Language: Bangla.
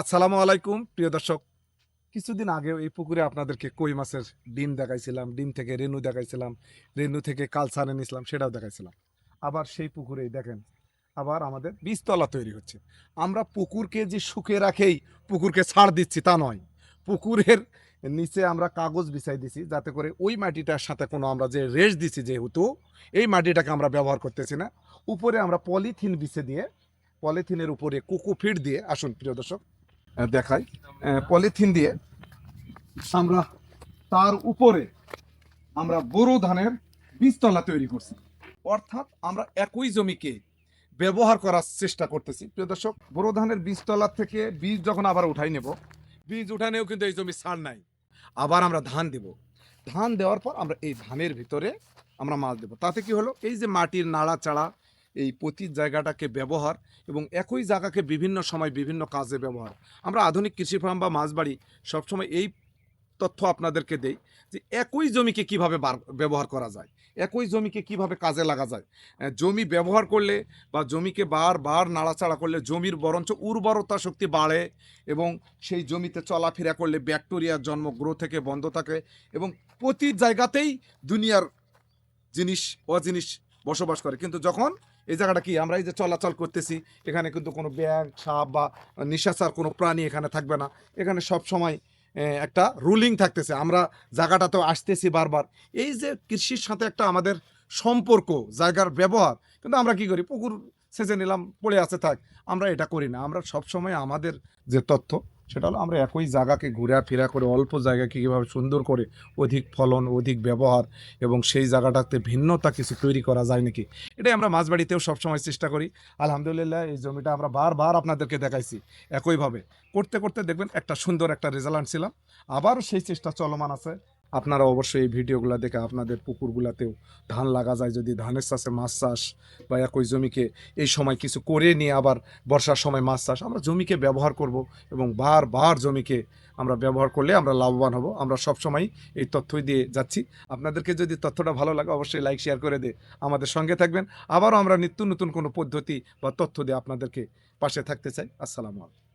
আসসালামু আলাইকুম, প্রিয় দর্শক। কিছুদিন আগে এই পুকুরে আপনাদেরকে কই মাছের ডিম দেখাইছিলাম, ডিম থেকে রেনু দেখাইছিলাম, রেনু থেকে কালসার এনেছিলাম সেটাও দেখাইছিলাম। আবার সেই পুকুরেই দেখেন, আবার আমাদের বীজতলা তৈরি হচ্ছে। আমরা পুকুরকে যে শুকে রাখেই পুকুরকে ছাড় দিচ্ছি তা নয়। পুকুরের নিচে আমরা কাগজ বিছাই দিছি, যাতে করে ওই মাটিটার সাথে কোনো আমরা যে রেস দিছি যেহেতু, এই মাটিটাকে আমরা ব্যবহার করতেছি না। উপরে আমরা পলিথিন বিছে দিয়ে, পলিথিনের উপরে কুকুফিট দিয়ে, আসুন প্রিয় দর্শক দেখাই। পলিথিন দিয়ে আমরা তার উপরে আমরা বোরো ধানের বীজতলা তৈরি করছি। অর্থাৎ আমরা একই জমিকে ব্যবহার করার চেষ্টা করতেছি। প্রিয় দর্শক, বোরো ধানের বীজতলা থেকে বীজ যখন আবার উঠাই নেব, বীজ উঠানেও কিন্তু এই জমি সার নাই। আবার আমরা ধান দেব। ধান দেওয়ার পর আমরা এই ধানের ভিতরে আমরা মাছ দেব। তাতে কি হলো? এই যে মাটির নাড়াচাড়া এই প্রতি জায়গাটাকে ব্যবহার এবং একই জায়গাকে বিভিন্ন সময় বিভিন্ন কাজে ব্যবহার। আমরা আধুনিক কৃষি ফার্ম বা মাছবাড়ি সবসময় এই তথ্য আপনাদেরকে দেই যে একই জমিকে কীভাবে বার- ব্যবহার করা যায়, একই জমিকে কীভাবে কাজে লাগা যায়। জমি ব্যবহার করলে বা জমিকে বারবার নাড়াচাড়া করলে জমির বরঞ্চ উর্বরতা শক্তি বাড়ে এবং সেই জমিতে চলাফেরা করলে ব্যাকটেরিয়ার জন্ম, গ্রো থেকে বন্ধ থাকে এবং প্রতি জায়গাতেই দুনিয়ার জিনিস, অজিনিস বসবাস করে। কিন্তু যখন এই জায়গাটা কি? আমরা এই যে চলাচল করতেছি, এখানে কিন্তু কোনো ব্যাং সাপ বা নিশাচার কোনো প্রাণী এখানে থাকবে না। এখানে সব সময় একটা রুলিং থাকতেছে। আমরা জায়গাটাতেও আসতেছি বারবার। এই যে কৃষির সাথে একটা আমাদের সম্পর্ক, জায়গার ব্যবহার, কিন্তু আমরা কি করি? পুকুর সেচে নিলাম, পড়ে আছে, থাক। আমরা এটা করি না। আমরা সব সময় আমাদের যে তথ্য সেটা হলো আমরা একই জায়গাকে ঘুরা ফেরা করে অল্প জায়গাকে কীভাবে সুন্দর করে অধিক ফলন, অধিক ব্যবহার এবং সেই জায়গাটাতে ভিন্নতা কিছু তৈরি করা যায় নাকি? এটাই আমরা মাঝবাড়িতেও সবসময় চেষ্টা করি। আলহামদুলিল্লাহ, এই জমিটা আমরা বারবার আপনাদেরকে দেখাইছি একইভাবে। করতে করতে দেখবেন একটা সুন্দর একটা রেজাল্ট ছিলাম আবারও সেই চেষ্টা চলমান আছে। আপনারা অবশ্যই এই ভিডিওগুলো দেখে আপনাদের পুকুরগুলাতেও ধান লাগা যায়। যদি ধানের চাষে মাছ চাষ বা একই জমিকে এই সময় কিছু করে নিয়ে আবার বর্ষার সময় মাছ চাষ, আমরা জমিকে ব্যবহার করব এবং বারবার জমিকে আমরা ব্যবহার করলে আমরা লাভবান হব। আমরা সবসময় এই তথ্যই দিয়ে যাচ্ছি। আপনাদেরকে যদি তথ্যটা ভালো লাগে, অবশ্যই লাইক শেয়ার করে দিয়ে আমাদের সঙ্গে থাকবেন। আবারও আমরা নিত্য নতুন কোনো পদ্ধতি বা তথ্য দিয়ে আপনাদেরকে পাশে থাকতে চাই। আসসালামু আলাইকুম।